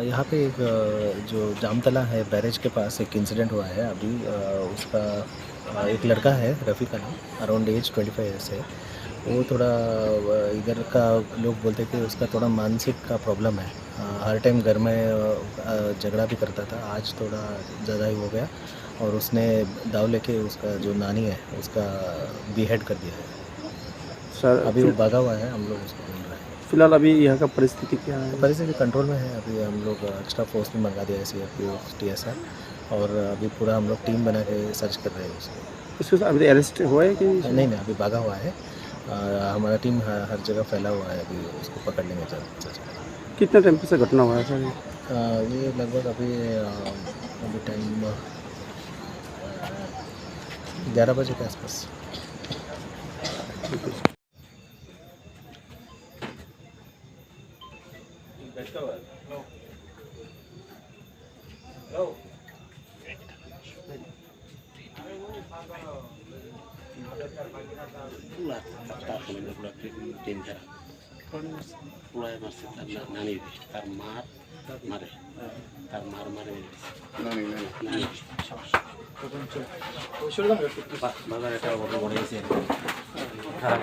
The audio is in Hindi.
यहाँ पे एक जो जामतला है बैरेज के पास एक इंसिडेंट हुआ है अभी उसका एक लड़का है रफ़ी का नाम around age twenty five years है। वो थोड़ा इधर का लोग बोलते थे उसका थोड़ा मानसिक का प्रॉब्लम है। हर टाइम घर में झगड़ा भी करता था आज थोड़ा ज़्यादा ही हो गया और उसने दाव लेके उसका जो नानी है उसका बीहेड कर दिया है। सर अभी वो भागा हुआ है हम लोग उसको फ़िलहाल अभी यहाँ का परिस्थिति क्या है? परिस्थिति कंट्रोल में है। अभी हम लोग एक्स्ट्रा फोर्स भी मंगा दिया है C R P T S और अभी पूरा हम लोग टीम बना के सर्च कर रहे हैं उसको। उसको अभी अरेस्ट हुआ है कि नहीं? नहीं अभी भागा हुआ है। हमारा टीम हर, जगह फैला हुआ है अभी उसको पकड़ने में। कितने टाइम से घटना हुआ है सर ये? लगभग अभी अभी टाइम ग्यारह बजे के आसपास। Let's go then. No. তার মার মারে তার মার মারে বাজার এটা বড় বড় হয়েছে